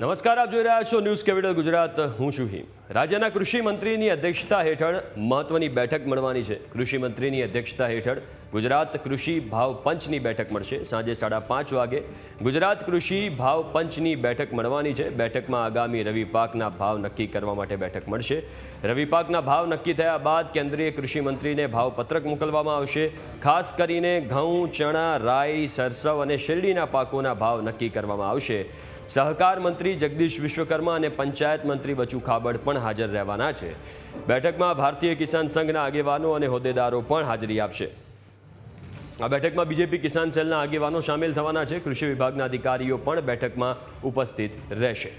નમસ્કાર, આપ જોઈ રહ્યા છો ન્યૂઝ કેપિટલ ગુજરાત. હું છું હિમ. રાજ્યના કૃષિ મંત્રીની અધ્યક્ષતા હેઠળ મહત્વની બેઠક મળવાની છે. કૃષિ મંત્રીની અધ્યક્ષતા હેઠળ ગુજરાત કૃષિ ભાવ પંચની બેઠક મળશે. સાંજે સાડા પાંચ વાગે ગુજરાત કૃષિ ભાવ પંચની બેઠક મળવાની છે. બેઠકમાં આગામી રવિ પાકના ભાવ નક્કી કરવા માટે બેઠક મળશે. રવિ પાકના ભાવ નક્કી થયા બાદ કેન્દ્રીય કૃષિ મંત્રીને ભાવપત્રક મોકલવામાં આવશે. ખાસ કરીને ઘઉં, ચણા, રાઈ, સરસવ અને શેરડીના પાકોના ભાવ નક્કી કરવામાં આવશે. સહકાર મંત્રી જગદીશ વિશ્વકર્મા અને પંચાયત મંત્રી બચુ ખાબડ પણ હાજર રહેવાના છે. બેઠકમાં ભારતીય કિસાન સંઘના આગેવાનો અને હોદ્દેદારો પણ હાજરી આપશે. આ બેઠકમાં બીજેપી કિસાન સેલના આગેવાનો સામેલ થવાના છે. કૃષિ વિભાગના અધિકારીઓ પણ બેઠકમાં ઉપસ્થિત રહેશે.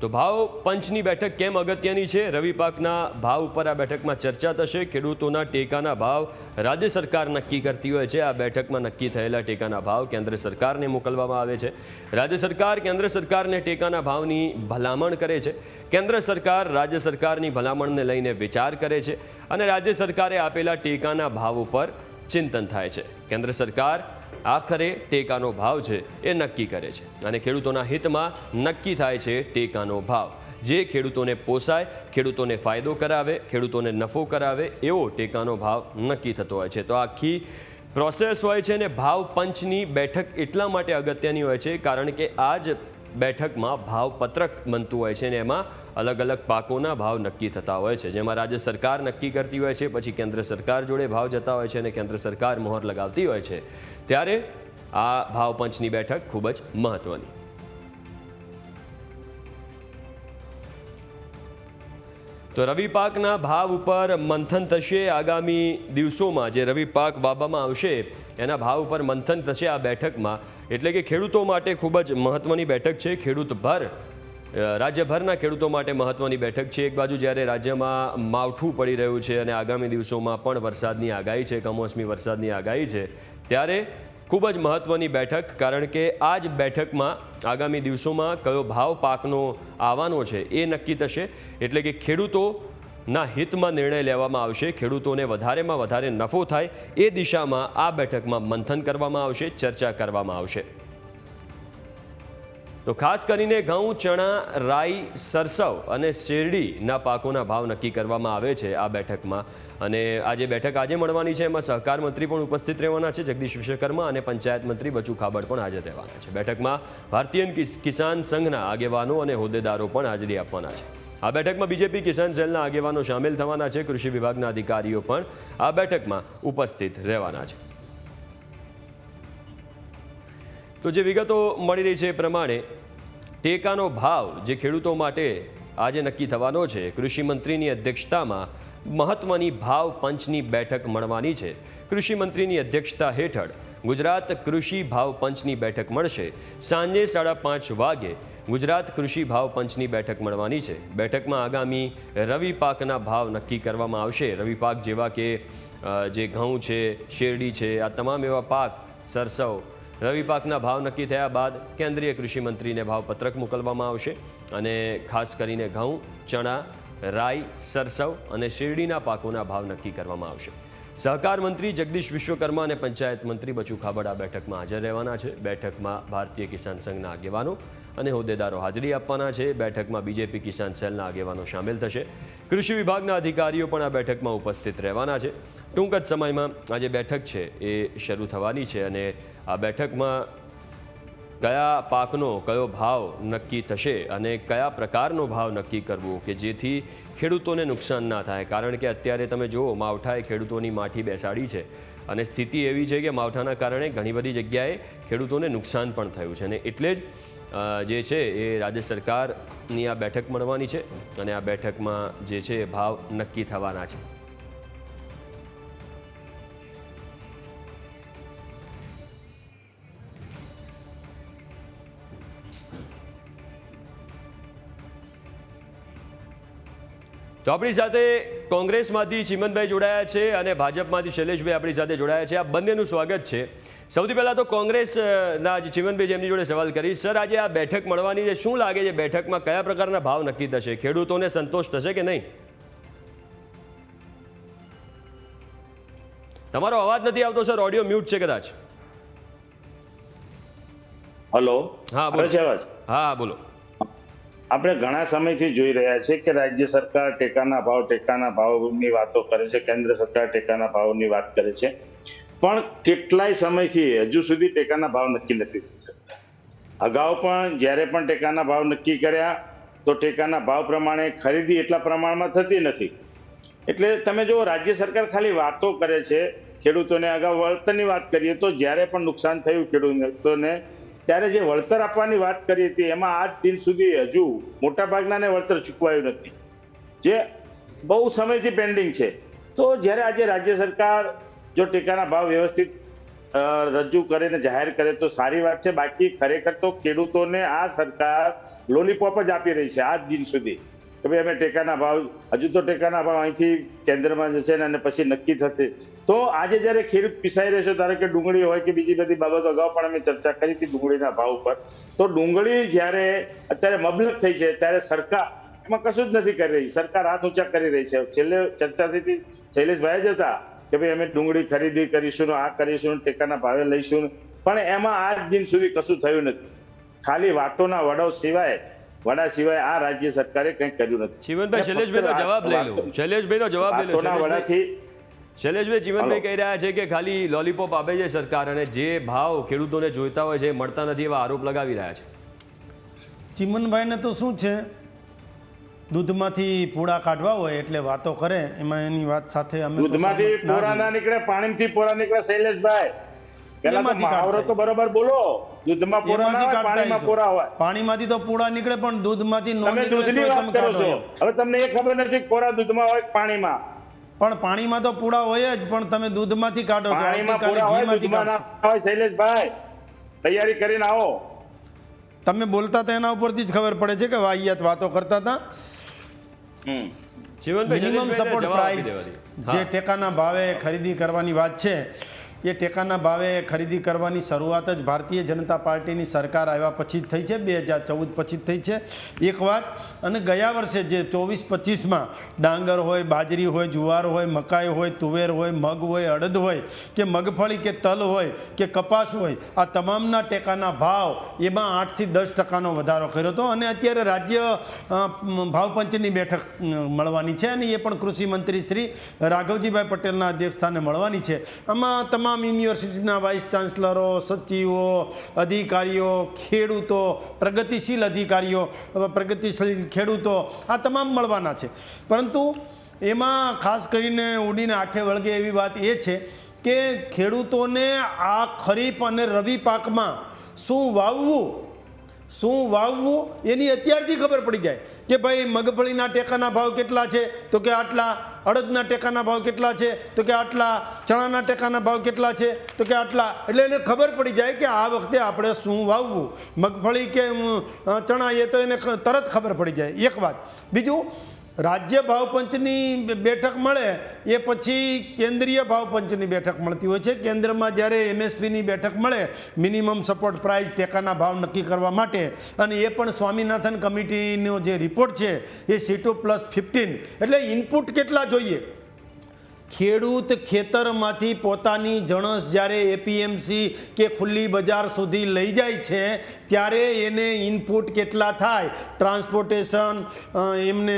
તો ભાવ પંચની બેઠક કેમ અગત્યની છે? રવિ પાકના ભાવ ઉપર આ બેઠકમાં ચર્ચા થશે. ખેડૂતોના ટેકાના ભાવ રાજ્ય સરકાર નક્કી કરતી હોય છે. આ બેઠકમાં નક્કી થયેલા ટેકાના ભાવ કેન્દ્ર સરકારને મોકલવામાં આવે છે. રાજ્ય સરકાર કેન્દ્ર સરકારને ટેકાના ભાવની ભલામણ કરે છે. કેન્દ્ર સરકાર રાજ્ય સરકારની ભલામણને લઈને વિચાર કરે છે અને રાજ્ય સરકારે આપેલા ટેકાના ભાવ ઉપર ચિંતન થાય છે. કેન્દ્ર સરકાર આખરે ટેકાનો ભાવ છે એ નક્કી કરે છે. અને ખેડૂતોના હિતમાં નક્કી થાય છે ટેકાનો ભાવ. જે ખેડૂતોને પોસાય, ખેડૂતોને ફાયદો કરાવે, ખેડૂતોને નફો કરાવે, એવો ટેકાનો ભાવ નક્કી થતો હોય છે. તો આખી પ્રોસેસ હોય છે ને, ભાવ પંચની બેઠક એટલા માટે અગત્યની હોય છે, કારણ કે આ જ બેઠકમાં ભાવપત્રક બનતું હોય છે ને એમાં અલગ અલગ પાકોના ભાવ નક્કી થતા હોય છે. જેમાં રાજ્ય સરકાર નક્કી કરતી હોય છે, પછી કેન્દ્ર સરકાર જોડે ભાવ જતા હોય છે અને કેન્દ્ર સરકાર મોહર લગાવતી હોય છે. ત્યારે આ ભાવપંચની બેઠક ખૂબ જ મહત્વની. તો રવિ પાકના ભાવ ઉપર મંથન થશે આગામી દિવસોમાં જે રવિ પાક વાવવામાં આવશે, એના ભાવ ઉપર મંથન થશે આ બેઠકમાં. એટલે કે ખેડૂતો માટે ખૂબ જ મહત્ત્વની બેઠક છે ખેડૂતભર. રાજ્યભરના ખેડૂતો માટે મહત્ત્વની બેઠક છે. એક બાજુ જ્યારે રાજ્યમાં માવઠું પડી રહ્યું છે અને આગામી દિવસોમાં પણ વરસાદની આગાહી છે, કમોસમી વરસાદની આગાહી છે, ત્યારે ખૂબ જ મહત્વની બેઠક, કારણ કે આ જ બેઠકમાં આગામી દિવસોમાં કયો ભાવ પાકનો આવવાનો છે એ નક્કી થશે. એટલે કે ખેડૂતોના હિતમાં નિર્ણય લેવામાં આવશે, ખેડૂતોને વધારેમાં વધારે નફો થાય એ દિશામાં આ બેઠકમાં મંથન કરવામાં આવશે, ચર્ચા કરવામાં આવશે. તો ખાસ કરીને ઘઉં, ચણા, રાઈ, સરસવ અને શેરડીના પાકોના ભાવ નક્કી કરવામાં આવે છે આ બેઠકમાં. અને આ જે બેઠક આજે મળવાની છે, એમાં સહકાર મંત્રી પણ ઉપસ્થિત રહેવાના છે, જગદીશ વિશ્વકર્મા અને પંચાયત મંત્રી બચુ ખાબડ પણ હાજર રહેવાના છે. બેઠકમાં ભારતીય કિસાન સંઘના આગેવાનો અને હોદ્દેદારો પણ હાજરી આપવાના છે. આ બેઠકમાં બીજેપી કિસાન સેલના આગેવાનો સામેલ થવાના છે, કૃષિ વિભાગના અધિકારીઓ પણ આ બેઠકમાં ઉપસ્થિત રહેવાના છે. તો જે વિગતો મળી રહી છે એ પ્રમાણે, ટેકાનો ભાવ જે ખેડૂતો માટે આજે નક્કી થવાનો છે, કૃષિ મંત્રીની અધ્યક્ષતામાં મહત્વની ભાવ પંચની બેઠક મળવાની છે. કૃષિ મંત્રીની અધ્યક્ષતા હેઠળ ગુજરાત કૃષિ ભાવ પંચની બેઠક મળશે. સાંજે સાડા પાંચ વાગે ગુજરાત કૃષિ ભાવ પંચની બેઠક મળવાની છે. બેઠકમાં આગામી રવિ પાકના ભાવ નક્કી કરવામાં આવશે. રવિ પાક જેવા કે જે ઘઉં છે, શેરડી છે, આ તમામ એવા પાક સરસવ રવિ પાકના ભાવ નક્કી થયા બાદ કેન્દ્રીય કૃષિમંત્રીને ભાવપત્રક મોકલવામાં આવશે અને ખાસ કરીને ઘઉં, ચણા, રાઈ, સરસવ અને શેરડીના પાકોના ભાવ નક્કી કરવામાં આવશે. સહકાર મંત્રી જગદીશ વિશ્વકર્મા અને પંચાયત મંત્રી બચુ ખાબડ આ બેઠકમાં હાજર રહેવાના છે. બેઠકમાં ભારતીય કિસાન સંઘના આગેવાનો અને હોદ્દેદારો હાજરી આપવાના છે. બેઠકમાં બીજેપી કિસાન સેલના આગેવાનો સામેલ થશે. કૃષિ વિભાગના અધિકારીઓ પણ આ બેઠકમાં ઉપસ્થિત રહેવાના છે. ટૂંક જ સમયમાં આ જે બેઠક છે એ શરૂ થવાની છે અને આ બેઠકમાં કયા પાકનો કયો ભાવ નક્કી થશે અને કયા પ્રકારનો ભાવ નક્કી કરવો કે જેથી ખેડૂતોને નુકસાન ના થાય? કારણ કે અત્યારે તમે જુઓ, માવઠાએ ખેડૂતોની માઠી બેસાડી છે અને સ્થિતિ એવી છે કે માવઠાના કારણે ઘણી બધી જગ્યાએ ખેડૂતોને નુકસાન પણ થયું છે અને એટલે જ જે છે એ રાજ્ય સરકારની આ બેઠક મળવાની છે અને આ બેઠકમાં જે છે એ ભાવ નક્કી થવાના છે. તો આપણી સાથે કોંગ્રેસમાંથી ચિમનભાઈ જોડાયા છે અને ભાજપમાંથી શૈલેષભાઈ આપણી સાથે જોડાયા છે. આ બંનેનું સ્વાગત છે. સૌથી પહેલાં તો કોંગ્રેસના જે ચીમનભાઈ જેમની જોડે સવાલ કરી સર આજે આ બેઠક મળવાની છે. શું લાગે છે બેઠકમાં કયા પ્રકારના ભાવ નક્કી થશે? ખેડૂતોને સંતોષ થશે કે નહીં? તમારો અવાજ નથી આવતો સર. ઓડિયો મ્યુટ છે કદાચ. હલો. હા, બોલો. હા બોલો. આપણે ઘણા સમયથી જોઈ રહ્યા છે કે રાજ્ય સરકાર ટેકાના ભાવ, ટેકાના ભાવની વાતો કરે છે, કેન્દ્ર સરકાર ટેકાના ભાવની વાત કરે છે. પણ કેટલાય સમયથી હજુ સુધી ટેકાના ભાવ નક્કી નથી થઈ શકતા અગાઉ પણ જ્યારે પણ ટેકાના ભાવ નક્કી કર્યા, તો ટેકાના ભાવ પ્રમાણે ખરીદી એટલા પ્રમાણમાં થતી નથી. એટલે તમે જો રાજ્ય સરકાર ખાલી વાતો કરે છે ખેડૂતોને અગાઉ વળતરની વાત કરીએ તો જ્યારે પણ નુકસાન થયું ખેડૂતોને ત્યારે જે વળતર આપવાની વાત કરી હતી, એમાં આજ દિન સુધી હજુ મોટાભાગનાને વળતર ચૂકવાયું નથી. જે બહુ સમયથી પેન્ડિંગ છે. તો જ્યારે આજે રાજ્ય સરકાર જો ટેકાના ભાવ વ્યવસ્થિત રજૂ કરે ને જાહેર કરે, તો સારી વાત છે. બાકી ખરેખર તો ખેડૂતોને આ સરકાર લોલીપોપ જ આપી રહી છે આજ દિન સુધી. કે ભાઈ અમે ટેકાના ભાવ, હજુ તો ટેકાના ભાવ અહીંથી કેન્દ્રમાં જશે ને અને પછી નક્કી થશે. તો આજે જ્યારે ખેડૂત પીસાઈ રહેશે ધારો કે ડુંગળી હોય કે બીજી બધી બાબતો અગાઉ પણ અમે ચર્ચા કરી હતી ડુંગળીના ભાવ ઉપર. તો ડુંગળી જ્યારે અત્યારે મબલક થઈ છે ત્યારે સરકાર એમાં કશું જ નથી કરી રહી. સરકાર હાથ ઊંચા કરી રહી છે. છેલ્લે ચર્ચા થઈ હતી શૈલેષભાઈ જ હતા કે ભાઈ અમે ડુંગળી ખરીદી કરીશું આ કરીશું ટેકાના ભાવે લઈશું. પણ એમાં આજ દિન સુધી કશું થયું નથી. ખાલી વાતોના વડાઓ સિવાય વડા સિવાય આ રાજ્ય સરકારે કંઈક કર્યું નથી. ચીમનભાઈ શૈલેષભાઈ જવાબ લઈ લો શૈલેષભાઈ જવાબ લઈ લો વડાથી શૈલેષભાઈ જીવનભાઈ કહી રહ્યા છે કે ખાલી લોલીપોપ આપે છે સરકાર અને જે ભાવ ખેડૂતોને જોઈતા હોય છે મળતા નથી એવા આરોપ લગાવી રહ્યા છે. ચિમનભાઈને તો શું છે? દૂધમાંથી પોળા કાઢવા હોય એટલે વાતો કરે એમાં એની વાત સાથે અમે દૂધમાંથી પોળા ના નીકળે પાણીમાંથી પોળા નીકળે શૈલેષભાઈ. પાણીમાંથી તો પોળા નીકળે પણ દૂધમાંથી નો તમે નીકળે દૂધની તમે કાઢો હવે તમને એ ખબર નથી કે કોરા દૂધમાં હોય પાણીમાં. પણ પાણીમાં તો પૂડા હોય જ પણ તમે દૂધમાંથી કાઢો છો આવતીકાલે ઘીમાંથી હોય શૈલેષભાઈ તૈયારી કરીને આવો. તમે બોલતા હતા એના ઉપરથી જ ખબર પડે છે કે વાહિયાત વાતો કરતા હતા. મિનિમમ સપોર્ટ પ્રાઇસ જે ટેકાના ભાવે ખરીદી કરવાની વાત છે. એ ટેકાના ભાવે ખરીદી કરવાની શરૂઆત જ ભારતીય જનતા પાર્ટીની સરકાર આવ્યા પછી જ થઈ છે, બે હજાર ચૌદ પછી જ થઈ છે. એક વાત, અને ગયા વર્ષે જે ચોવીસ પચીસમાં ડાંગર હોય, બાજરી હોય, જુવાર હોય, મકાઈ હોય, તુવેર હોય, મગ હોય, અડદ હોય, કે મગફળી, કે તલ હોય, કે કપાસ હોય, આ તમામના ટેકાના ભાવ એમાં આઠથી દસ ટકાનો વધારો કર્યો હતો. અને અત્યારે રાજ્ય ભાવપંચની બેઠક મળવાની છે અને એ પણ કૃષિ મંત્રી શ્રી રાઘવજીભાઈ પટેલના અધ્યક્ષસ્થાને મળવાની છે. આમાં તમામ યુનિવર્સિટીના વાઇસ ચાન્સલરો, સચિવો, અધિકારીઓ, ખેડૂતો, પ્રગતિશીલ અધિકારીઓ પ્રગતિશીલ ખેડૂતો, આ તમામ મળવાના છે. પરંતુ એમાં ખાસ કરીને ઉડીને આંખે વળગે એવી વાત એ છે કે ખેડૂતોને આ ખરીફ અને રવિ પાકમાં શું વાવવું શું વાવવું એની અત્યારથી ખબર પડી જાય કે ભાઈ મગફળીના ટેકાના ભાવ કેટલા છે? તો કે આટલા અડદના ટેકાના ભાવ કેટલા છે? તો કે આટલા, ચણાના ટેકાના ભાવ કેટલા છે? તો કે આટલા. એટલે એને ખબર પડી જાય કે આ વખતે આપણે શું વાવવું. મગફળી કે ચણા એ તો એને તરત ખબર પડી જાય. એક વાત. બીજું રાજ્ય ભાવપંચની બેઠક મળે, એ પછી કેન્દ્રીય ભાવપંચની બેઠક મળતી હોય છે. કેન્દ્રમાં જ્યારે એમએસપીની બેઠક મળે, મિનિમમ સપોર્ટ પ્રાઇસ ટેકાના ભાવ નક્કી કરવા માટે. અને એ પણ સ્વામિનાથન કમિટીનો જે રિપોર્ટ છે, એ સી પ્લસ ફિફ્ટીન એટલે ઇનપુટ કેટલા જોઈએ? ખેડૂત ખેતરમાંથી પોતાની જણસ જ્યારે એપીએમસી કે ખુલ્લી બજાર સુધી લઈ જાય છે, ત્યારે એને ઇનપુટ કેટલા થાય? ટ્રાન્સપોર્ટેશન એમને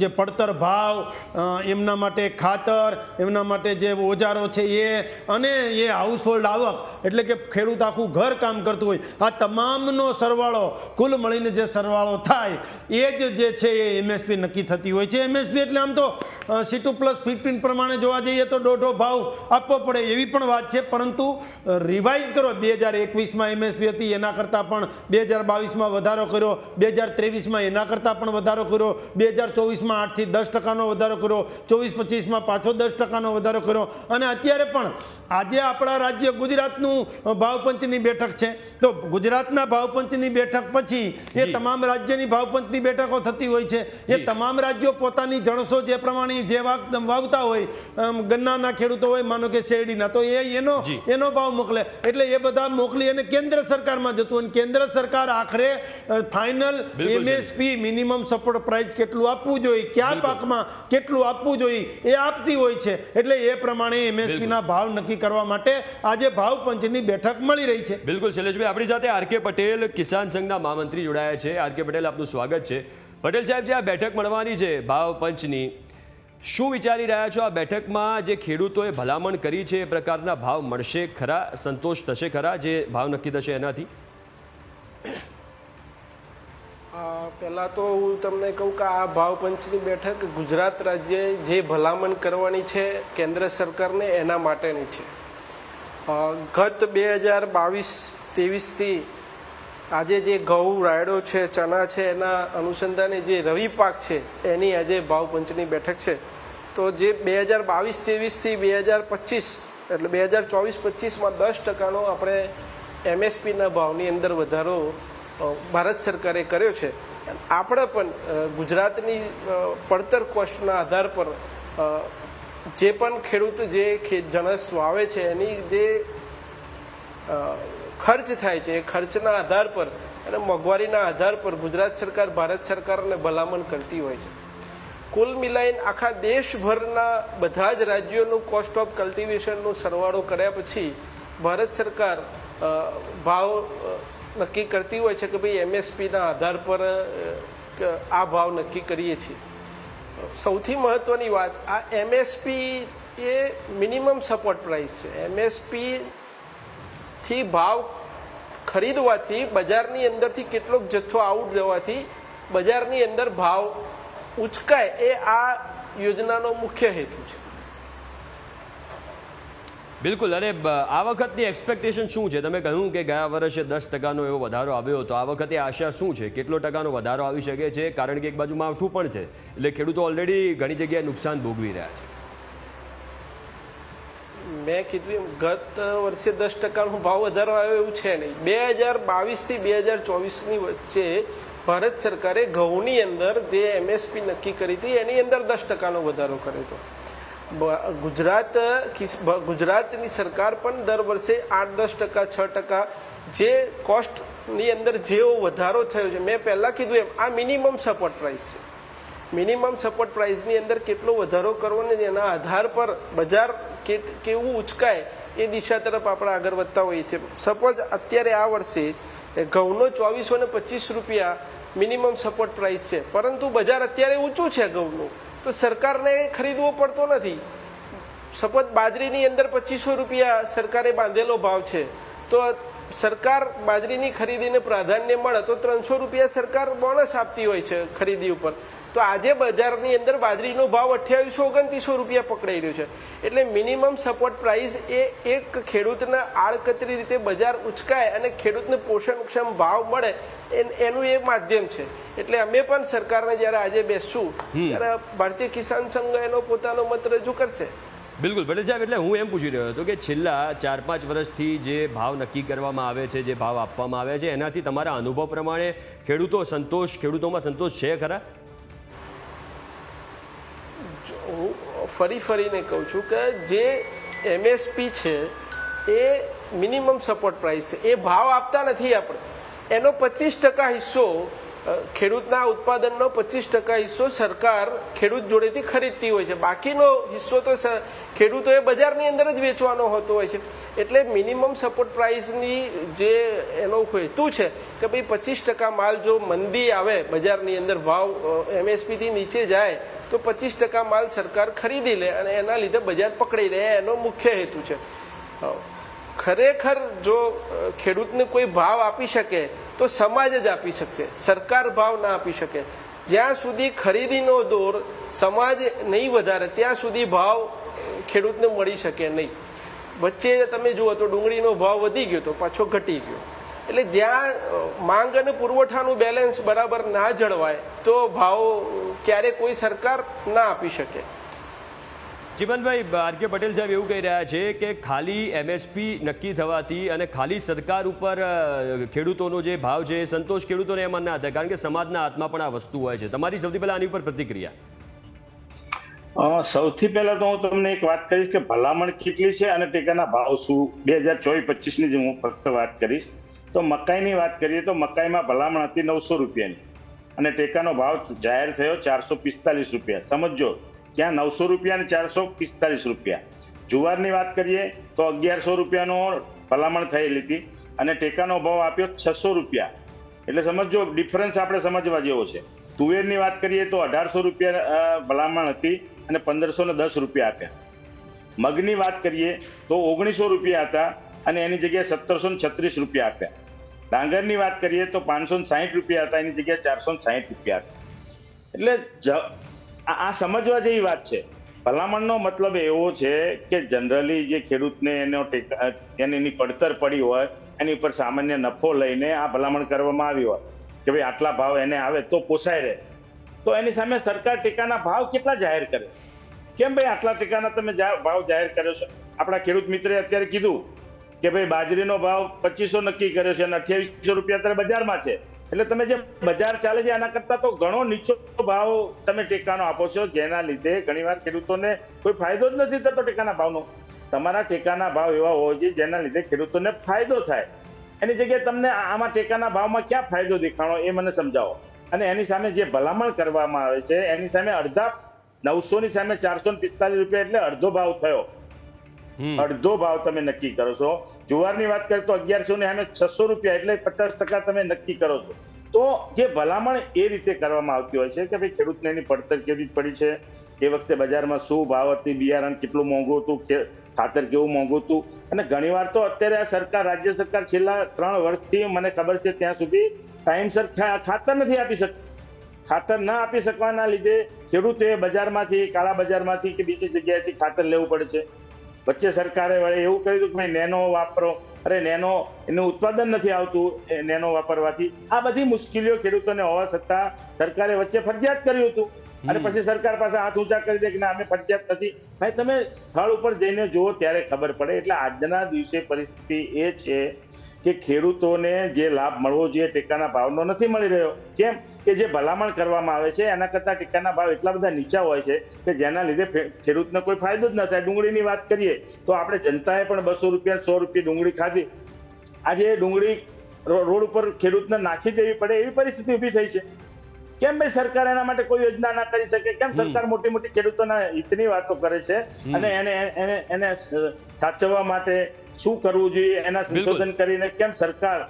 જે પડતર ભાવ એમના માટે ખાતર, એમના માટે જે ઓજારો છે એ, અને એ હાઉસ હોલ્ડ આવક. એટલે કે ખેડૂત આખું ઘર કામ કરતું હોય. આ તમામનો સરવાળો, કુલ મળીને જે સરવાળો થાય, એ જ જે છે એ એમએસપી નક્કી થતી હોય છે. એમએસપી એટલે આમ તો સી ટુ પ્લસ ફિફ્ટીન પ્રમાણે જોવા જઈએ તો દોઢો ભાવ આપવો પડે એવી પણ વાત છે. પરંતુ રિવાઇઝ કરો. બે હજાર એકવીસમાં એમએસપી હતી એના કરતાં પણ બે હજાર બાવીસમાં વધારો કર્યો. બે હજાર ત્રેવીસમાં એના કરતાં પણ વધારો કર્યો. બે હજાર ચોવીસમાં આઠથી દસ ટકાનો વધારો કર્યો. ચોવીસ પચીસમાં પાછો દસ ટકાનો વધારો કર્યો. અને અત્યારે પણ આજે આપણા રાજ્ય ગુજરાતનું ભાવપંચની બેઠક છે. તો ગુજરાતના ભાવપંચની બેઠક પછી એ તમામ રાજ્યની ભાવપંચની બેઠકો થતી હોય છે. એ તમામ રાજ્યો પોતાની જણસો જે પ્રમાણે જે વાવ- વાવતા હોય હોય ગન્નાના ખેડૂતો હોય માનો કે શેરડીના તો એ એનો એનો ભાવ મોકલે. એટલે એ બધા મોકલી અને કેન્દ્ર સરકારમાં જતું અને કેન્દ્ર સરકાર આખરે final MSP minimum support price કેટલું આપવું જોઈએ કયા પાકમાં કેટલું આપવું જોઈએ એ આપતી હોય છે. એટલે એ પ્રમાણે એમએસપીના ભાવ નક્કી કરવા માટે આજે ભાવ પંચની બેઠક મળી રહી છે. બિલકુલ શૈલેષભાઈ આપણી સાથે આરકે પટેલ કિસાન સંઘના મહામંત્રી જોડાયા છે. આરકે પટેલ આપનું સ્વાગત છે. પટેલ સાહેબ જે આ બેઠક મળવાની છે ભાવ પંચની શું વિચારી રહ્યા છો આ બેઠકમાં? જે ખેડૂતોએ ભલામણ કરી છે, એ પ્રકારના ભાવ મળશે ખરા, સંતોષ થશે ખરા? જે ભાવ નક્કી થશે એનાથી? પહેલાં તો હું તમને કહું કે આ ભાવ પંચની બેઠક ગુજરાત રાજ્યે જે ભલામણ કરવાની છે, કેન્દ્ર સરકારને એના માટેની છે. ગત બે હજાર બાવીસ, ત્રેવીસથી આજે જે ઘઉં, રાયડો છે, ચણા છે, એના અનુસંધાને જે રવિ પાક છે, એની આજે ભાવ પંચની બેઠક છે. તો જે બે હજાર બાવીસ ત્રેવીસથી બે હજાર પચીસ, એટલે બે હજાર ચોવીસ, પચીસમાં દસ ટકાનો આપણે એમએસપીના ભાવની અંદર વધારો ભારત સરકારે કર્યો છે. આપણે પણ ગુજરાતની પડતર કોસ્ટના આધાર પર જે પણ ખેડૂત જે જણસ વાવે છે, એની જે ખર્ચ થાય છે એ ખર્ચના આધાર પર અને મોંઘવારીના આધાર પર ગુજરાત સરકાર, ભારત સરકારને ભલામણ કરતી હોય છે. કુલ મિલાઈને આખા દેશભરના બધા જ રાજ્યોનું કોસ્ટ ઓફ કલ્ટિવેશનનો સરવાળો કર્યા પછી ભારત સરકાર ભાવ નક્કી કરતી હોય છે કે ભાઈ એમએસપીના આધાર પર આ ભાવ નક્કી કરીએ છીએ. સૌથી મહત્વની વાત, આ એમએસપી એ મિનિમમ સપોર્ટ પ્રાઇસ છે. એમએસપી થી ભાવ ખરીદવાથી બજારની અંદરથી કેટલોક જથ્થો આઉટ જવાથી બજારની અંદર ભાવ ઉચકાય એ આ યોજનાનો મુખ્ય હેતુ છે. બિલકુલ. અને આ વખતની એક્સપેક્ટેશન શું છે? તમે કહ્યું કે ગયા વર્ષે દસ ટકાનો એવો વધારો આવ્યો હતો. આ વખતે આશા શું છે? કેટલો ટકાનો વધારો આવી શકે છે? કારણ કે એક બાજુ માવઠું પણ છે. એટલે ખેડૂતો ઓલરેડી ઘણી જગ્યાએ નુકસાન ભોગવી રહ્યા છે. મેં કીધું એમ, ગત વર્ષે દસ ટકાનો ભાવ વધારો આવ્યો એવું છે નહીં. બે હજાર બાવીસથી બે હજાર ચોવીસની વચ્ચે ભારત સરકારે ઘઉંની અંદર જે એમએસપી નક્કી કરી હતી, એની અંદર દસ ટકાનો વધારો કર્યો હતો. ગુજરાત ગુજરાતની સરકાર પણ દર વર્ષે આઠ, દસ ટકા, છ ટકા જે કોસ્ટની અંદર જેવો વધારો થયો છે. મેં પહેલાં કીધું એમ, આ મિનિમમ સપોર્ટ પ્રાઇસ છે. મિનિમમ સપોર્ટ પ્રાઇસની અંદર કેટલો વધારો કરવો ને એના આધાર પર બજાર કેવું ઉચકાય એ દિશા તરફ આપણે આગળ વધતા હોઈએ છીએ. સપોઝ અત્યારે આ વર્ષે ઘઉંનો ચોવીસો ને પચીસ રૂપિયા મિનિમમ સપોર્ટ પ્રાઇસ છે. પરંતુ બજાર અત્યારે ઊંચું છે ઘઉંનું. તો સરકારને ખરીદવો પડતો નથી. સપોઝ બાજરીની અંદર પચીસો રૂપિયા સરકારે બાંધેલો ભાવ છે, તો સરકાર બાજરીની ખરીદીને પ્રાધાન્ય મળે તો ત્રણસો રૂપિયા સરકાર બોનસ આપતી હોય છે ખરીદી ઉપર. તો આજે બજારની અંદર બાજરીનો ભાવ અઠ્યાવીસો ઓગણત્રીસો રૂપિયા પકડાઈ રહ્યો છે. એટલે મિનિમમ સપોર્ટ પ્રાઇસ એ એક ખેડૂતના આડકતરી રીતે બજાર ઉચકાય અને ખેડૂતને પોષણક્ષમ ભાવ મળે એન- એ માધ્યમ છે. એટલે અમે પણ સરકારને જ્યારે આજે બેસશું ત્યારે ભારતીય કિસાન સંઘ એનો પોતાનો મત રજૂ કરશે. બિલકુલ. ભલે સાહેબ એટલે હું એમ પૂછી રહ્યો હતો કે છેલ્લા ચાર પાંચ વર્ષથી જે ભાવ નક્કી કરવામાં આવે છે જે ભાવ આપવામાં આવે છે એનાથી તમારા અનુભવ પ્રમાણે ખેડૂતો સંતોષ ખેડૂતોમાં સંતોષ છે ખરા? હું ફરી ફરીને કહું છું કે જે એમએસપી છે, એ મિનિમમ સપોર્ટ પ્રાઇસ છે. એ ભાવ આપતા નથી આપણે. એનો પચીસ ટકા હિસ્સો ખેડૂતના ઉત્પાદનનો પચીસ ટકા હિસ્સો સરકાર ખેડૂત જોડેથી ખરીદતી હોય છે. બાકીનો હિસ્સો તો ખેડૂતોએ બજારની અંદર જ વેચવાનો હોતો હોય છે. એટલે મિનિમમ સપોર્ટ પ્રાઇસની જે એનો હેતુ છે કે ભાઈ પચીસ ટકા માલ જો મંદી આવે બજારની અંદર ભાવ એમએસપીથી નીચે જાય તો પચીસ ટકા માલ સરકાર ખરીદી લે અને એના લીધે બજાર પકડી લે. એનો મુખ્ય હેતુ છે. અ, ખરેખર જો ખેડૂતને કોઈ ભાવ આપી શકે, તો સમાજ જ આપી શકશે. સરકાર ભાવ ના આપી શકે. જ્યાં સુધી ખરીદીનો દોર સમાજ નહીં વધારે, ત્યાં સુધી ભાવ ખેડૂતને મળી શકે નહીં. વચ્ચે તમે જુઓ તો ડુંગળીનો ભાવ વધી ગયો તો પાછો ઘટી ગયો. એટલે જ્યાં માંગ અને પુરવઠાનું બેલેન્સ બરાબર ના જળવાય, તો ભાવ ક્યારે કોઈ સરકાર ના આપી શકે. જીવનભાઈ આરકે પટેલ સાહેબ એવું કહી રહ્યા છે કે ખાલી એમએસપી નક્કી થવાથી અને ખાલી સરકાર ઉપર ખેડૂતોનો જે ભાવ છે સંતોષ ખેડૂતોને એમાં ના થાય કારણ કે સમાજના હાથમાં પણ આ વસ્તુ હોય છે. તમારી સૌથી પહેલા આની ઉપર પ્રતિક્રિયા. સૌથી પહેલા તો હું તમને એક વાત કરીશ કે ભલામણ કેટલી છે અને ટેકાના ભાવ શું? બે હજાર ચોવીસ, પચીસની જે હું ફક્ત વાત કરીશ. તો મકાઈની વાત કરીએ તો મકાઈમાં ભલામણ હતી નવસો રૂપિયાની અને ટેકાનો ભાવ જાહેર થયો ચારસો પિસ્તાલીસ રૂપિયા. સમજો ક્યાં નવસો રૂપિયા અને ચારસો પિસ્તાલીસ રૂપિયા. જુવારની વાત કરીએ તો અગિયારસો રૂપિયાનો ભલામણ થયેલી હતી અને ટેકાનો ભાવ આપ્યો છસો રૂપિયા. એટલે સમજો, ડિફરન્સ આપણે સમજવા જેવો છે. તુવેરની વાત કરીએ તો અઢારસો રૂપિયા ભલામણ હતી અને પંદરસો ને દસ રૂપિયા આપ્યા. મગની વાત કરીએ તો ઓગણીસો રૂપિયા હતા અને એની જગ્યાએ સત્તરસો ને છત્રીસ રૂપિયા આપ્યા. ડાંગરની વાત કરીએ તો પાંચસો ને સાહીઠ રૂપિયા હતા, એની જગ્યાએ ચારસો ને સાહીઠ રૂપિયા હતા એટલે આ સમજવા જેવી વાત છે. ભલામણનો મતલબ એવો છે કે જનરલી જે ખેડૂતને એને એની પડતર પડી હોય, એની ઉપર સામાન્ય નફો લઈને આ ભલામણ કરવામાં આવી હોય કે ભાઈ આટલા ભાવ એને આવે તો પોસાય રહે. તો એની સામે સરકાર ટેકાના ભાવ કેટલા જાહેર કરે? કેમ ભાઈ આટલા ટેકાના તમે ભાવ જાહેર કર્યો છો? આપણા ખેડૂત મિત્રે અત્યારે કીધું કે ભાઈ બાજરીનો ભાવ પચીસો નક્કી કર્યો છે અને અઠ્યાવીસો રૂપિયા અત્યારે બજારમાં છે. એટલે તમે જે બજાર ચાલે છે એના કરતા તો ઘણો નીચો ભાવ તમે ટેકાનો આપો છો. જેના લીધે ઘણીવાર ખેડૂતોને કોઈ ફાયદો જ નથી થતો ટેકાના ભાવનો. તમારા ટેકાના ભાવ એવા હોવા જોઈએ જેના લીધે ખેડૂતોને ફાયદો થાય. એની જગ્યાએ તમને આમાં ટેકાના ભાવમાં ક્યાં ફાયદો દેખાણો એ મને સમજાવો. અને એની સામે જે ભલામણ કરવામાં આવે છે, એની સામે અડધા નવસો ની સામે ચારસો ને પિસ્તાલીસ રૂપિયા એટલે અડધો ભાવ થયો. અડધો ભાવ તમે નક્કી કરો છો. જુવારની વાત કરીએ તો અગિયારસો ને છસો રૂપિયા એટલે પચાસ ટકા તમે નક્કી કરો છો. તો જે ભલામણ એ રીતે કરવામાં આવતી હોય છે કે ભાઈ ખેડૂતને એની પડતર કેવી પડી છે? એ વખતે બજારમાં શું ભાવ હતી? બિયારણ કેટલું મોંઘું હતું? ખાતર કેવું મોંઘું હતું? અને ઘણીવાર તો અત્યારે આ સરકાર, રાજ્ય સરકાર છેલ્લા ત્રણ વર્ષથી મને ખબર છે ત્યાં સુધી ટાઈમસર ખાતર નથી આપી શકતી ખાતર ન આપી શકવાના લીધે ખેડૂતોએ બજારમાંથી, કાળા બજારમાંથી કે બીજી જગ્યાએથી ખાતર લેવું પડે છે. વચ્ચે સરકારે વળી એવું કહ્યું હતું કે ભાઈ નેનો વાપરો. અરે નેનો એનું ઉત્પાદન નથી આવતું એ નેનો વાપરવાથી. આ બધી મુશ્કેલીઓ ખેડૂતોને હોવા છતાં સરકારે વચ્ચે ફરજિયાત કર્યું હતું. અને પછી સરકાર પાસે હાથ ઊંચા કરી દે કે ના અમે ફરજિયાત નથી. ભાઈ તમે સ્થળ ઉપર જઈને જુઓ ત્યારે ખબર પડે. એટલે આજના દિવસે પરિસ્થિતિ એ છે કે ખેડૂતોને જે લાભ મળવો જોઈએ ટેકાના ભાવનો નથી મળી રહ્યો. કેમ? કે જે ભલામણ કરવામાં આવે છે એના કરતાં ટેકાના ભાવ એટલા બધા નીચા હોય છે કે જેના લીધે ખેડૂતને કોઈ ફાયદો જ ન થાય. ડુંગળીની વાત કરીએ તો આપણે જનતાએ પણ બસો રૂપિયા સો રૂપિયા ડુંગળી ખાધી. આજે ડુંગળી રોડ ઉપર ખેડૂતને નાખી દેવી પડે એવી પરિસ્થિતિ ઊભી થઈ છે. કેમ ભાઈ સરકાર એના માટે કોઈ યોજના ના કરી શકે? કેમ સરકાર મોટી મોટી ખેડૂતોના હિતની વાતો કરે છે? અને એને એને એને સાચવવા માટે શું કરવું જોઈએ એના સંશોધન કરીને કેમ સરકાર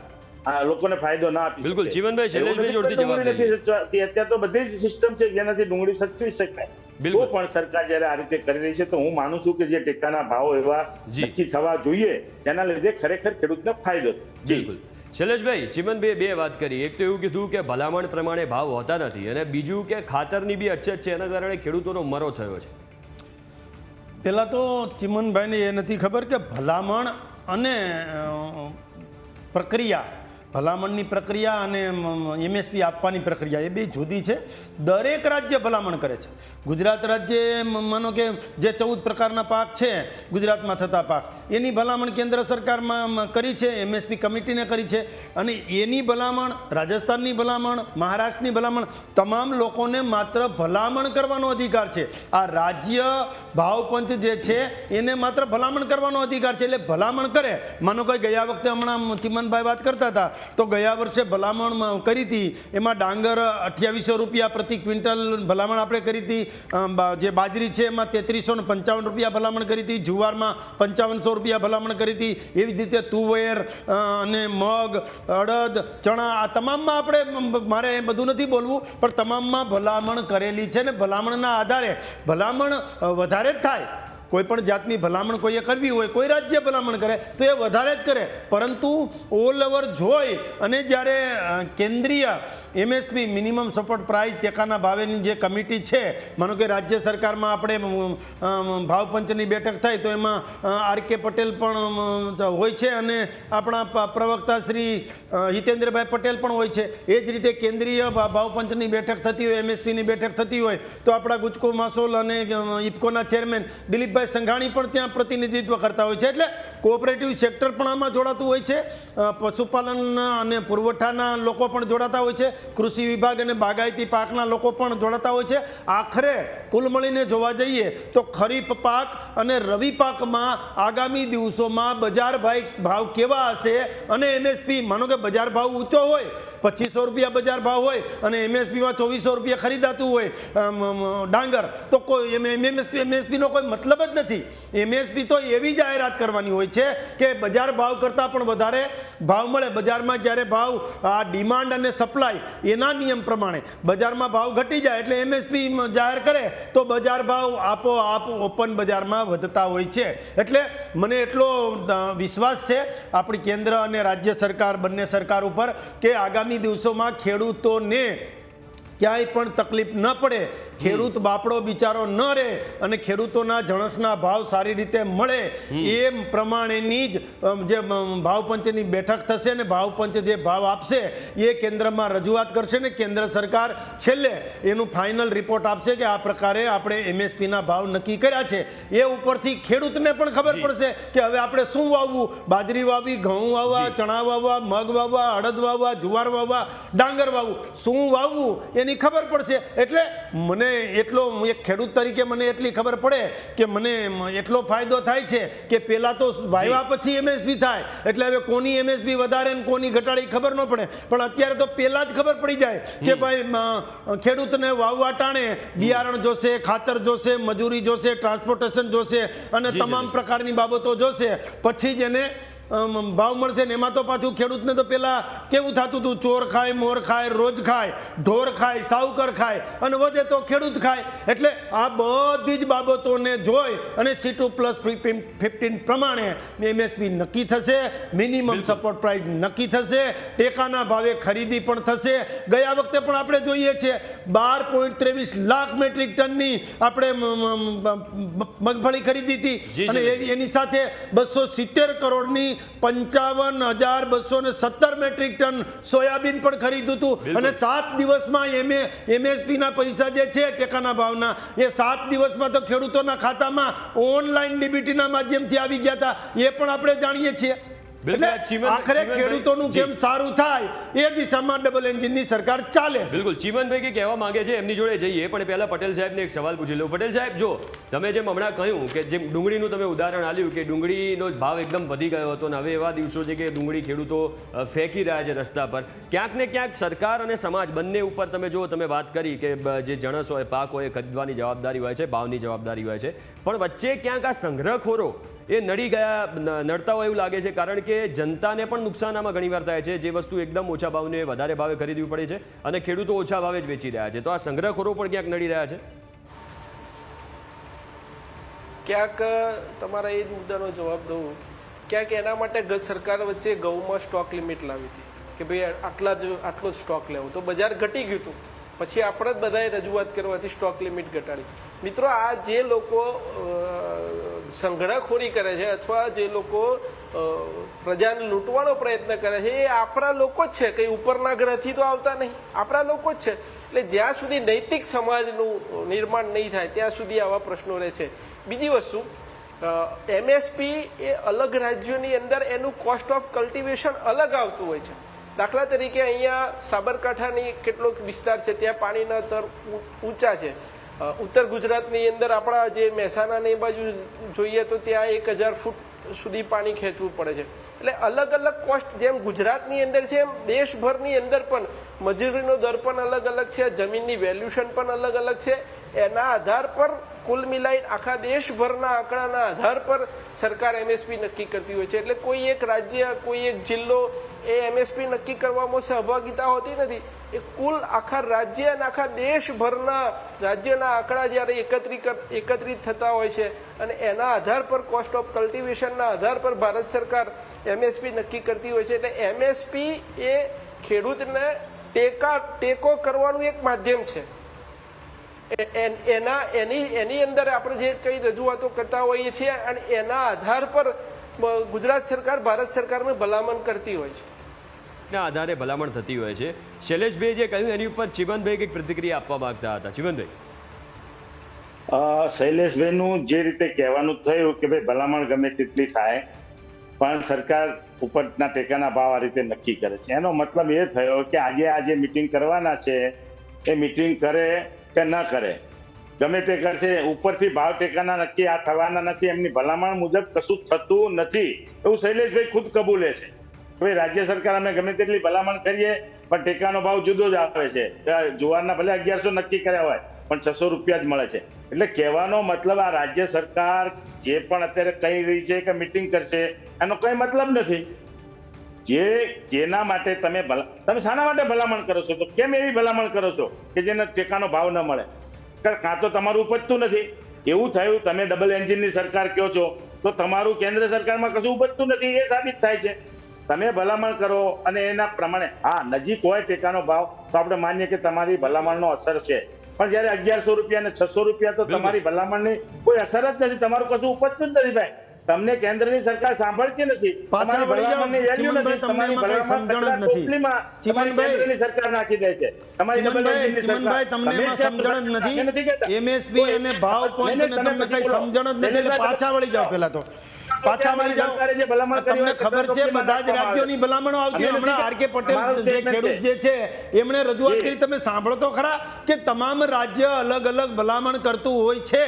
આ લોકોને ફાયદો ના આપી બિલકુલ. જીવનભાઈ, શૈલેષભાઈ જોડતી જવાબ નથી સચવાતી. અત્યારે તો બધી જ સિસ્ટમ છે જેનાથી ડુંગળી સચવી શકાય બિલકુલ. પણ સરકાર જયારે આ રીતે કરી રહી છે તો હું માનું છું કે જે ટેકાના ભાવ એવા. નક્કી થવા જોઈએ તેના લીધે ખરેખર ખેડૂતને ફાયદો થાય બિલકુલ શૈલેષભાઈ ચિમનભાઈ બે વાત કરી એક તો એવું કીધું કે ભલામણ પ્રમાણે ભાવ હોતા નથી અને બીજું કે ખાતરની બી અછત છે એના કારણે ખેડૂતોનો મરો થયો છે પહેલાં તો ચિમનભાઈને એ નથી ખબર કે ભલામણ અને પ્રક્રિયા ભલામણની પ્રક્રિયા અને એમએસપી આપવાની પ્રક્રિયા એ બે જુદી છે. દરેક રાજ્ય ભલામણ કરે છે. ગુજરાત રાજ્ય માનો કે જે ચૌદ પ્રકારના પાક છે, ગુજરાતમાં થતા પાક, એની ભલામણ કેન્દ્ર સરકારમાં કરી છે એમએસપી કમિટીને કરી છે. અને એની ભલામણ, રાજસ્થાનની ભલામણ, મહારાષ્ટ્રની ભલામણ, તમામ લોકોને માત્ર ભલામણ કરવાનો અધિકાર છે. આ રાજ્ય ભાવપંચ જે છે, એને માત્ર ભલામણ કરવાનો અધિકાર છે. એટલે ભલામણ કરે. માનો કે ગયા વખતે હમણાં ચિમનભાઈ વાત કરતા હતા તો ગયા વર્ષે ભલામણ કરી હતી. એમાં ડાંગર અઠ્યાવીસો રૂપિયા પ્રતિ ક્વિન્ટલ ભલામણ આપણે કરી હતી. જે બાજરી છે એમાં તેત્રીસો ને પંચાવન રૂપિયા ભલામણ કરી હતી. જુવારમાં પંચાવનસો રૂપિયા ભલામણ કરી હતી. એવી જ રીતે તુવેર અને મગ, અડદ, ચણા આ તમામમાં આપણે મારે બધું નથી બોલવું, પણ તમામમાં ભલામણ કરેલી છે ને ભલામણના આધારે. ભલામણ વધારે જ થાય. કોઈ પણ જાતની ભલામણ કોઈએ કરવી હોય, કોઈ રાજ્ય ભલામણ કરે, તો એ વધારે જ કરે. પરંતુ ઓલ ઓવર જોઈ અને જ્યારે કેન્દ્રીય એમએસપી મિનિમમ સપોર્ટ પ્રાઇસ ટેકાના ભાવેની જે કમિટી છે, માનો કે રાજ્ય સરકારમાં આપણે ભાવપંચની બેઠક થાય તો એમાં આર કે પટેલ પણ હોય છે અને આપણા પ્રવક્તા શ્રી હિતેન્દ્રભાઈ પટેલ પણ હોય છે. એ જ રીતે કેન્દ્રીય ભાવપંચની બેઠક થતી હોય, એમએસપીની બેઠક થતી હોય, તો આપણા ગુજકો માસોલ અને ઇફકોના ચેરમેન દિલીપભાઈ દિલીપભાઈ સંઘાણી પણ ત્યાં પ્રતિનિધિત્વ કરતા હોય છે એટલે કોઓપરેટિવ સેક્ટર પણ આમાં જોડાતું હોય છે પશુપાલન અને પુરવઠાના લોકો પણ જોડાતા હોય છે કૃષિ વિભાગ અને બાગાયતી પાકના લોકો પણ જોડાતા હોય છે આખરે કુલ મળીને જોવા જઈએ તો ખરીફ પાક અને રવિ પાકમાં આગામી દિવસોમાં બજાર ભાઈ ભાવ કેવા હશે અને એમએસપી માનો કે બજાર ભાવ ઊંચો હોય પચીસો રૂપિયા બજાર ભાવ હોય અને એમએસપીમાં ચોવીસો રૂપિયા ખરીદાતું હોય ડાંગર તો કોઈ એમએસપી એમએસપીનો કોઈ મતલબ નથી. એમએસપી તો એવી જાહેરાત કરવાની હોય છે કે બજાર ભાવ કરતાં પણ વધારે ભાવ મળે. બજારમાં જ્યારે ભાવ, આ ડિમાન્ડ અને સપ્લાય એના નિયમ પ્રમાણે બજારમાં ભાવ ઘટી જાય એટલે એમએસપી જાહેર કરે તો બજાર ભાવ આપોઆપ ઓપન બજારમાં વધતા હોય છે. એટલે મને એટલો વિશ્વાસ છે આપણી કેન્દ્ર અને રાજ્ય સરકાર, બંને સરકાર ઉપર કે આગામી દિવસોમાં ખેડૂતોને ક્યાંય પણ તકલીફ ન પડે. ખેડૂત બાપડો બિચારો ન રહે અને ખેડૂતોના જણસના ભાવ સારી રીતે મળે એ પ્રમાણેની જ જે ભાવપંચની બેઠક થશે અને ભાવપંચ જે ભાવ આપશે એ કેન્દ્રમાં રજૂઆત કરશે ને કેન્દ્ર સરકાર છેલ્લે એનું ફાઇનલ રિપોર્ટ આપશે કે આ પ્રકારે આપણે એમએસપીના ભાવ નક્કી કર્યા છે. એ ઉપરથી ખેડૂતને પણ ખબર પડશે કે હવે આપણે શું વાવવું? બાજરી વાવી ઘઉં વાવવા ચણા વાવવા મગ વાવવા અડદ વાવવા જુવાર વાવવા ડાંગર વાવવું. શું વાવવું? એની ખબર પડશે. એટલે મને એટલો એક ખેડૂત તરીકે મને એટલી ખબર પડે કે મને એટલો ફાયદો થાય છે કે પહેલાં તો વાવ્યા પછી એમએસપી થાય. એટલે હવે કોની એમએસપી વધારે ને કોની ઘટાડી ખબર ન પડે. પણ અત્યારે તો પહેલાં જ ખબર પડી જાય કે ભાઈ ખેડૂતને વાવવા ટાણે બિયારણ જોશે ખાતર જોશે મજૂરી જોશે ટ્રાન્સપોર્ટેશન જોશે અને તમામ પ્રકારની બાબતો જોશે. પછી જ એને ભાવ મળશે ને એમાં તો પાછું ખેડૂતને તો પહેલાં કેવું થતું હતું ચોર ખાય મોર ખાય રોજ ખાય ઢોર ખાય સાવકર ખાય અને વધે તો ખેડૂત ખાય. એટલે આ બધી જ બાબતોને જોઈ અને સી ટુ પ્લસ ફિફ્ટીન પ્રમાણે એમએસપી નક્કી થશે મિનિમમ સપોર્ટ પ્રાઇસ નક્કી થશે ટેકાના ભાવે ખરીદી પણ થશે. ગયા વખતે પણ આપણે જોઈએ છીએ બાર પોઈન્ટ ત્રેવીસ લાખ મેટ્રિક ટનની આપણે મગફળી ખરીદી હતી. અને એની સાથે બસો સિત્તેર કરોડની પંચાવન હજાર બસો ને સત્તર મેટ્રિક ટન સોયાબીન પણ ખરીદ્યું હતું. અને સાત દિવસમાં એમએ એમએસપીના પૈસા જે છે ટેકાના ભાવના એ સાત દિવસમાં તો ખેડૂતોના ખાતામાં ઓનલાઈન ડીબીટીના માધ્યમથી આવી ગયા હતા. એ પણ આપણે જાણીએ છીએ. એટલે આખરે ખેડૂતોનું. કેમ સારું થાય? એ દિશામાં ડબલ એન્જિનની સરકાર ચાલે બિલકુલ. ચીમનભાઈ કે કહેવા માંગે છે એમની જોડે જઈએ પણ પહેલા પટેલ સાહેબને એક સવાલ પૂછી લઉં. પટેલ સાહેબ જો તમે જેમ હમણાં કહ્યું કે જેમ ડુંગળીનું તમે ઉદાહરણ આપ્યું કે ડુંગળીનો ભાવ એકદમ વધી ગયો હતો અને હવે એવા દિવસો છે કે ડુંગળી ખેડૂતો ફેંકી રહ્યા છે રસ્તા પર. ક્યાંક ને ક્યાંક સરકાર અને સમાજ બંને ઉપર તમે જો તમે વાત કરી કે જે જણસ હોય પાક હોય ખરીદવાની જવાબદારી હોય છે ભાવની જવાબદારી હોય છે. પણ વચ્ચે ક્યાંક આ સંગ્રહખોરો એ નડી ગયા નડતા હોય એવું લાગે છે, કારણ કે જનતાને પણ નુકસાન આમાં ઘણીવાર થાય છે. જે વસ્તુ એકદમ ઓછા ભાવને વધારે ભાવે ખરીદવી પડે છે અને ખેડૂતો ઓછા ભાવે જ વેચી રહ્યા છે. તો આ સંગ્રહખોરો પણ ક્યાંક નડી રહ્યા છે? ક્યાંક તમારા એ જ મુદ્દાનો જવાબ દઉં. ક્યાંક એના માટે સરકાર વચ્ચે ઘઉંમાં સ્ટોક લિમિટ લાવી હતી. કે ભાઈ આટલા જ, આટલો જ સ્ટોક લેવો. તો બજાર ઘટી ગયું હતું. પછી આપણે જ બધાએ રજૂઆત કરવાથી સ્ટોક લિમિટ ઘટાડી. મિત્રો, આ જે લોકો સંગ્રહખોરી કરે છે અથવા જે લોકો પ્રજાને લૂંટવાનો પ્રયત્ન કરે છે, એ આપણા લોકો જ છે. કંઈ ઉપરના ગ્રહથી તો આવતા નહીં. આપણા લોકો જ છે. એટલે જ્યાં સુધી નૈતિક સમાજનું નિર્માણ નહીં થાય, ત્યાં સુધી આવા પ્રશ્નો રહે છે. બીજી વસ્તુ એમએસપી એ અલગ રાજ્યોની અંદર એનું કોસ્ટ ઓફ કલ્ટિવેશન અલગ આવતું હોય છે. દાખલા તરીકે અહીંયા સાબરકાંઠાની કેટલોક વિસ્તાર છે, ત્યાં પાણીના તર ઊંચા છે. ઉત્તર ગુજરાતની અંદર આપણા જે મહેસાણાની બાજુ જોઈએ તો ત્યાં એક હજાર ફૂટ સુધી પાણી ખેંચવું પડે છે. એટલે અલગ અલગ કોસ્ટ જેમ ગુજરાતની અંદર છે, એમ દેશભરની અંદર પણ મજૂરીનો દર પણ અલગ અલગ છે, જમીનની વેલ્યુશન પણ અલગ અલગ છે એના આધાર પર કુલ મિલાઈ આખા દેશભરના આંકડાના આધાર પર સરકાર એમએસપી નક્કી કરતી હોય છે. એટલે કોઈ એક રાજ્ય, કોઈ એક જિલ્લો એ એમએસપી નક્કી કરવામાં સહભાગિતા હોતી નથી. એ કુલ આખા રાજ્ય અને આખા દેશભરના રાજ્યના આંકડા જ્યારે એકત્રિત એકત્રિત થતા હોય છે અને એના આધાર પર કોસ્ટ ઓફ કલ્ટિવેશનના આધાર પર ભારત સરકાર એમએસપી નક્કી કરતી હોય છે. એટલે એમએસપી એ ખેડૂતને ટેકા, ટેકો કરવાનું એક માધ્યમ છે. એન- એના એની એની અંદર આપણે જે કઈ રજૂઆતો કરતા હોઈએ છીએ અને એના આધાર પર ગુજરાત સરકાર ભારત સરકારને ભલામણ કરતી હોય છે. ના આધારે ભલામણ થતી હોય છે. શૈલેષભાઈ જે કહ્યું એની ઉપર ચિમનભાઈ કંઈક પ્રતિક્રિયા આપવા માંગતા હતા. ચિમનભાઈ શૈલેષભાઈનું જે રીતે કહેવાનું થયું કે ભાઈ ભલામણ ગમે તેટલી થાય પણ સરકાર ઉપરના ટેકાના ભાવ આ રીતે નક્કી કરે છે. એનો મતલબ એ થયો કે આજે આ જે મિટિંગ કરવાના છે એ મિટિંગ કરે કે ન કરે. ગમે તે કરશે, ઉપરથી ભાવ ટેકાના નક્કી, આ થવાના નથી, એમની ભલામણ મુજબ કશું થતું નથી. એવું શૈલેષભાઈ ખુદ કબૂલે છે. ભાઈ રાજ્ય સરકાર અમે ગમે તેટલી ભલામણ કરીએ, પણ ટેકાનો ભાવ જુદો જ આવે છે. જુવારના ભલે અગિયારસો નક્કી કર્યા હોય, પણ છસો રૂપિયા જ મળે છે. એટલે કહેવાનો મતલબ આ રાજ્ય સરકાર જે પણ અત્યારે કહી રહી છે કે મિટિંગ કરશે, એનો કઈ મતલબ નથી. જે જેના માટે તમે ભલા તમે શાના માટે ભલામણ કરો છો? તો કેમ એવી ભલામણ કરો છો કે જેને ટેકાનો ભાવ ન મળે? કાં તો તમારું ઉપજતું નથી. એવું થયું તમે ડબલ એન્જિનની સરકાર કહો છો તો તમારું કેન્દ્ર સરકારમાં કશું ઉપજતું નથી એ સાબિત થાય છે. તમે ભલામણ કરો અને એના પ્રમાણે હા નજીક હોય ટેકાનો ભાવ તો આપણે માનીએ કે તમારી ભલામણનો અસર છે. પણ જ્યારે અગિયારસો રૂપિયા અને છસો રૂપિયા તો તમારી ભલામણની કોઈ અસર જ નથી તમારું કશું ઉપજતું જ નથી ભાઈ. તમને કેન્દ્રની સરકાર સાંભળતી નથી. પાછા વળી જાઓ. ચિમનભાઈ, તમને એમાં કઈ સમજણ જ નથી. ચિમનભાઈ, કેન્દ્રની સરકાર નાખી દે છે. તમારી ચિમનભાઈ ચિમનભાઈ તમને એમાં સમજણ જ નથી. એમએસપી અને ભાવ નહીં, ને તમને કઈ સમજણ જ નથી. એટલે પાછા વળી જાઓ પેલા તો. પાછા મળી જાઓ. તમને ખબર છે બધા જ રાજ્યોની ભલામણો આવતી હમણાં આર કે પટેલ જે ખેડૂત જે છે એમણે રજૂઆત કરી. તમે સાંભળો તો ખરા કે તમામ રાજ્ય અલગ અલગ ભલામણ કરતું હોય છે.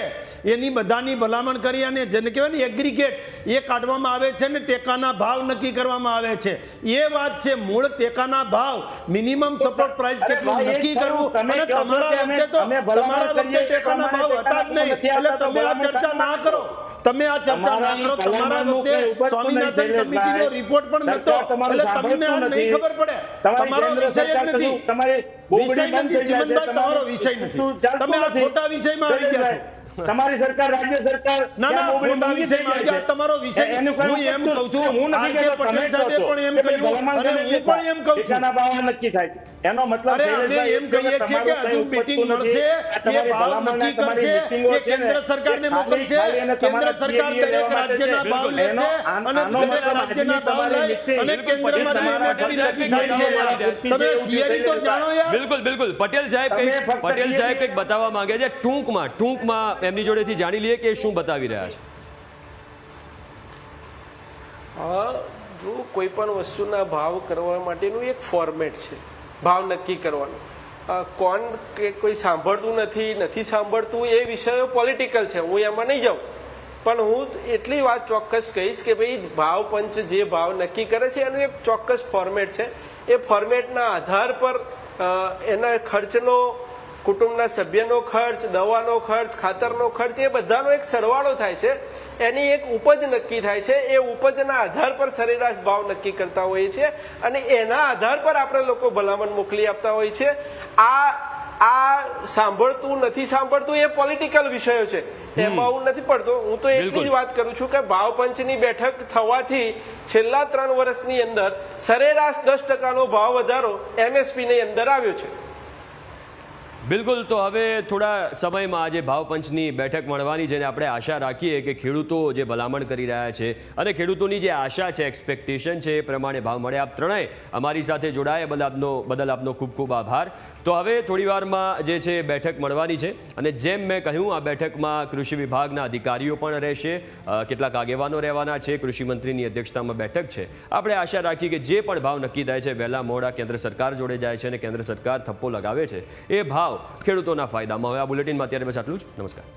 એની બધાની ભલામણ કરી અને જેને કહેવાય ને એગ્રીગેટ એ કાઢવામાં આવે છે ને ટેકાના ભાવ નક્કી કરવામાં આવે છે. એ વાત છે મૂળ ટેકાના ભાવ મિનિમમ સપોર્ટ પ્રાઇસ કેટલું નક્કી કરવું? અને તમારા વખતે તો તમારા વખતે ટેકાના ભાવ હતા જ નહીં. એટલે તમે આ ચર્ચા ના કરો. તમે આ ચર્ચા ના કરો તમારી તમારા વખતે સ્વામિનાથન કમિટીનો રિપોર્ટ પણ નતો એટલે તમને આ નહીં ખબર પડે. તમારો વિષય જ નથી. વિષય નથી ચિમનભાઈ તમારો વિષય નથી. તમે આ. ખોટા વિષયમાં આવી ગયા છો. તમારી સરકાર રાજ્ય સરકાર ના, ના, ખોટા વિષયમાં ગયા. તમારો વિષય એ- હું એમ કહું છું, હું નથી કે પટેલ સાહેબે પણ એમ કહ્યું અને હું પણ એમ કહું છું. ભાવ નક્કી થાય. એનો મતલબ અરે અમે એમ કહીએ છીએ કે હજુ મીટિંગ મળશે એ ભાવ નક્કી કરશે એ કેન્દ્ર સરકારને મોકલશે કેન્દ્ર સરકાર દરેક રાજ્યના ભાવ બિલકુલ. લેશે અને દરેક રાજ્યના ભાવ તમારી લઈ અને બિલકુલ, કેન્દ્રમાં પટેલ સાહેબ, એમએસપી પટેલ નક્કી સાહેબ, થાય છે. તમે થિયરી તો જાણો યાર. બિલકુલ બિલકુલ. પટેલ સાહેબ પટેલ સાહેબ કંઈક બતાવવા માંગે છે ટૂંકમાં ટૂંકમાં એમની જોડેથી જાણી લઈએ કે શું બતાવી રહ્યા છે. જો કોઈ પણ વસ્તુના ભાવ કરવા માટેનું એક ફોર્મેટ છે, ભાવ નક્કી કરવાનો. કોણ કે કોઈ સાંભળતું નથી નથી સાંભળતું, એ વિષયો પોલિટિકલ છે, હું એમાં નહીં જાઉં. પણ હું એટલી વાત ચોક્કસ કહીશ કે ભાઈ, ભાવ પંચ જે ભાવ નક્કી કરે છે, એનું એક ચોક્કસ ફોર્મેટ છે. એ ફોર્મેટના આધાર પર એના ખર્ચનો કુટુંબના સભ્યનો ખર્ચ દવાનો ખર્ચ ખાતરનો ખર્ચ એ બધાનો એક સરવાળો થાય છે. એની એક ઉપજ નક્કી થાય છે. એ ઉપજના આધાર પર સરેરાશ ભાવ નક્કી કરતા હોઈએ છીએ અને એના આધાર પર આપણે લોકો ભલામણ મોકલી આપતા હોઈએ છીએ. આ આ સાંભળતું નથી સાંભળતું એ પોલિટિકલ વિષયો છે. એમાં હું નથી પડતો. હું તો એટલી જ વાત કરું છું કે ભાવ પંચની બેઠક થવાથી છેલ્લા ત્રણ વર્ષની અંદર સરેરાશ દસ ટકાનો ભાવ વધારો એમએસપીની અંદર આવ્યો છે. બિલકુલ, તો હવે થોડા સમયમાં આજે ભાવપંચની બેઠક મળવાની જેને આપણે આશા રાખીએ કે ખેડૂતો જે ભલામણ કરી રહ્યા છે અને ખેડૂતોની જે આશા છે એક્સપેક્ટેશન છે, એ પ્રમાણે ભાવ મળે. આપ ત્રણેય અમારી સાથે જોડાયા. બદલ આપનો બદલ આપનો ખૂબ ખૂબ આભાર. તો હવે થોડી વારમાં જે છે બેઠક મળવાની છે અને જેમ મેં કહ્યું, આ બેઠકમાં કૃષિ વિભાગના અધિકારીઓ પણ રહેશે કેટલાક આગેવાનો રહેવાના છે કૃષિમંત્રીની અધ્યક્ષતામાં બેઠક છે. આપણે આશા રાખીએ કે જે પણ ભાવ નક્કી થાય છે, વહેલા મોડા કેન્દ્ર સરકાર જોડે જાય છે અને કેન્દ્ર સરકાર થપ્પો લગાવે છે, એ ભાવ ખેડૂતોના ફાયદામાં હવે આ બુલેટિનમાં અત્યારે બસ આટલું જ. નમસ્કાર.